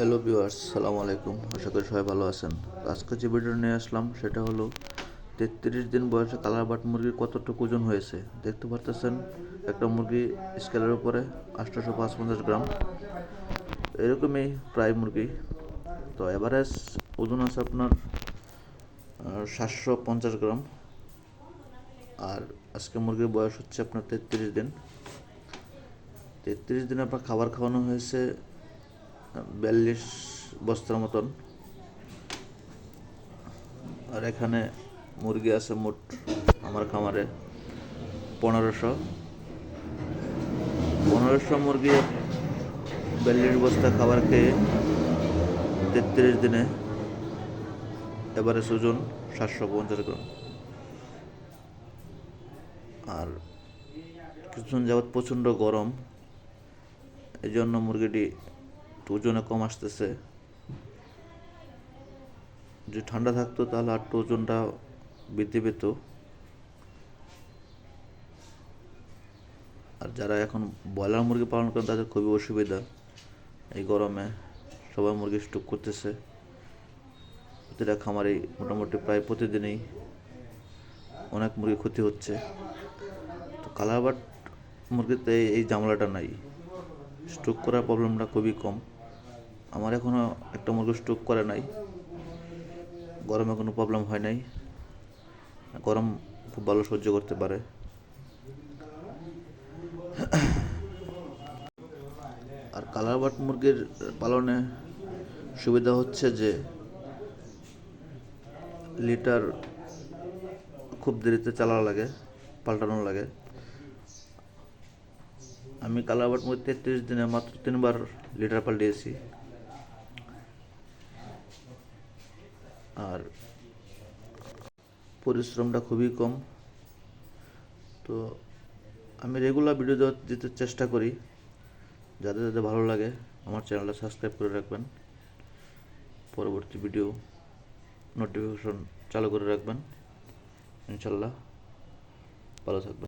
Hello viewers সালাম আলাইকুম। আশা করি সবাই ভালো আছেন। আজকে যে ভিডিও নিয়ে আসলাম, সেটা হলো তেত্রিশ দিন বয়সে কালার বাট মুরগির কতটুকু ওজন হয়েছে। দেখতে পারতেছেন, একটা মুরগি স্কেলের উপরে আটশোশো পঞ্চাশ গ্রাম। এরকমই প্রায় মুরগি। তো এভারেজ ওজন আছে আপনার সাতশো পঞ্চাশ গ্রাম। আর আজকে মুরগির বয়স হচ্ছে আপনার তেত্রিশ দিন। তেত্রিশ দিন আপনার খাবার খাওয়ানো হয়েছে বিয়াল্লিশ বস্তার মতন। আর এখানে মুরগি আছে মোট আমার খামারে পনেরোশো। পনেরোশো মুরগি বিয়াল্লিশ বস্তা খাবার খেয়ে তেত্রিশ দিনে এবারে ওজন সাতশো পঞ্চাশ গ্রাম। আর কিছুদিন যাবৎ প্রচণ্ড গরম এই জন্য মুরগিটি ওজনে কম আসতেছে। যদি ঠান্ডা থাকতো তাহলে আর ওজনটা বৃদ্ধি পেত। আর যারা এখন ব্রয়লার মুরগি পালন করেন তাদের খুবই অসুবিধা এই গরমে। সবাই মুরগি স্টক করতেছে। প্রতিটা খামারে মোটামুটি প্রায় প্রতিদিনই অনেক মুরগি ক্ষতি হচ্ছে। তো কালারবাট মুরগিতে এই ঝামেলাটা নাই। স্ট্রোক করার প্রবলেমটা খুবই কম। আমার এখনও একটা মুরগি স্ট্রোক করে নাই। গরমে কোনো প্রবলেম হয় নাই। গরম খুব ভালো সহ্য করতে পারে। আর কালার বাট মুরগির পালনে সুবিধা হচ্ছে যে লিটার খুব দেরিতে চালানো লাগে, পাল্টানো লাগে। আমি কালারবাট মুরগি তেত্রিশ দিনে মাত্র তিনবার লিটার পাল্টিয়েছি। আর পরিশ্রমটা খুবই কম। তো আমি রেগুলার ভিডিও দিতে চেষ্টা করি। যাদের যাদের ভালো লাগে, আমার চ্যানেলটা সাবস্ক্রাইব করে রাখবেন। পরবর্তী ভিডিও নোটিফিকেশন চালু করে রাখবেন। ইনশাল্লাহ ভালো থাকবেন।